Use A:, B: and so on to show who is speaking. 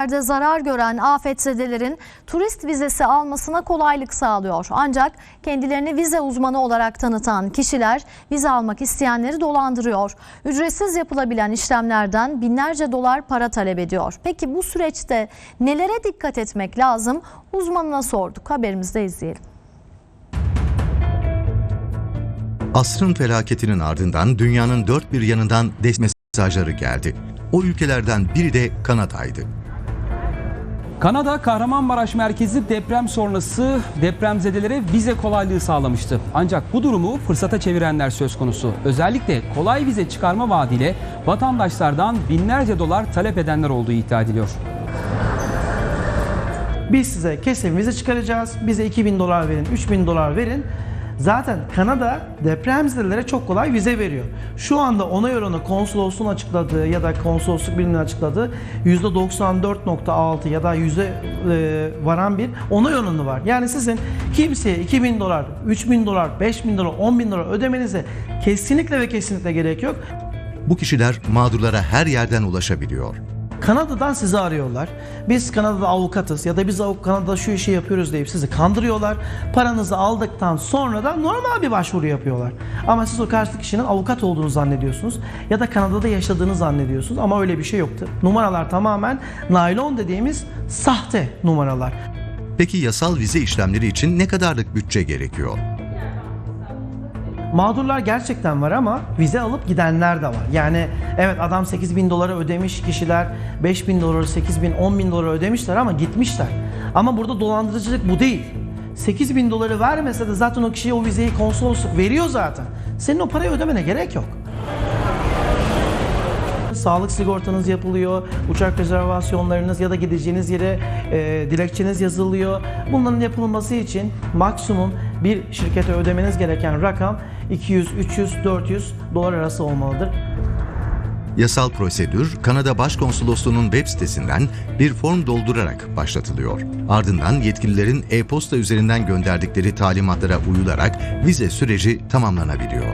A: Ülkelerde zarar gören afetzedelerin turist vizesi almasına kolaylık sağlıyor. Ancak kendilerini vize uzmanı olarak tanıtan kişiler vize almak isteyenleri dolandırıyor. Ücretsiz yapılabilen işlemlerden binlerce dolar para talep ediyor. Peki bu süreçte nelere dikkat etmek lazım? Uzmanına sorduk. Haberimizde izleyelim.
B: Asrın felaketinin ardından dünyanın dört bir yanından destek mesajları geldi. O ülkelerden biri de Kanada'ydı.
C: Kanada Kahramanmaraş merkezi deprem sonrası depremzedelere vize kolaylığı sağlamıştı. Ancak bu durumu fırsata çevirenler söz konusu. Özellikle kolay vize çıkarma vaadiyle vatandaşlardan binlerce dolar talep edenler olduğu iddia ediliyor.
D: Biz size kesin vize çıkaracağız. Bize 2000 dolar verin, 3000 dolar verin. Zaten Kanada depremzedelere çok kolay vize veriyor. Şu anda onay oranı konsolosluğun açıkladığı ya da konsolosluk biriminin açıkladığı %94.6 ya da yüze e, varan bir onay oranı var. Yani sizin kimseye 2000 dolar, 3000 dolar, 5000 dolar, 10.000 dolar ödemenize kesinlikle ve kesinlikle gerek yok.
B: Bu kişiler mağdurlara her yerden ulaşabiliyor.
D: Kanada'dan sizi arıyorlar. Biz Kanada'da avukatız ya da biz Kanada'da şu işi yapıyoruz deyip sizi kandırıyorlar. Paranızı aldıktan sonra da normal bir başvuru yapıyorlar. Ama siz o karşıdaki kişinin avukat olduğunu zannediyorsunuz ya da Kanada'da yaşadığını zannediyorsunuz ama öyle bir şey yoktu. Numaralar tamamen naylon dediğimiz sahte numaralar.
B: Peki yasal vize işlemleri için ne kadarlık bütçe gerekiyor?
D: Mağdurlar gerçekten var ama vize alıp gidenler de var. Yani evet adam 8 bin dolara ödemiş kişiler 5 bin doları, 8 bin, 10 bin dolara ödemişler ama gitmişler. Ama burada dolandırıcılık bu değil. 8 bin doları vermese de zaten o kişiye o vizeyi konsolosluk veriyor zaten. Senin o parayı ödemene gerek yok. Sağlık sigortanız yapılıyor, uçak rezervasyonlarınız ya da gideceğiniz yere e, dilekçeniz yazılıyor. Bunların yapılması için maksimum bir şirkete ödemeniz gereken rakam 200, 300, 400 dolar arası olmalıdır.
B: Yasal prosedür Kanada Başkonsolosluğu'nun web sitesinden bir form doldurarak başlatılıyor. Ardından yetkililerin e-posta üzerinden gönderdikleri talimatlara uyularak vize süreci tamamlanabiliyor.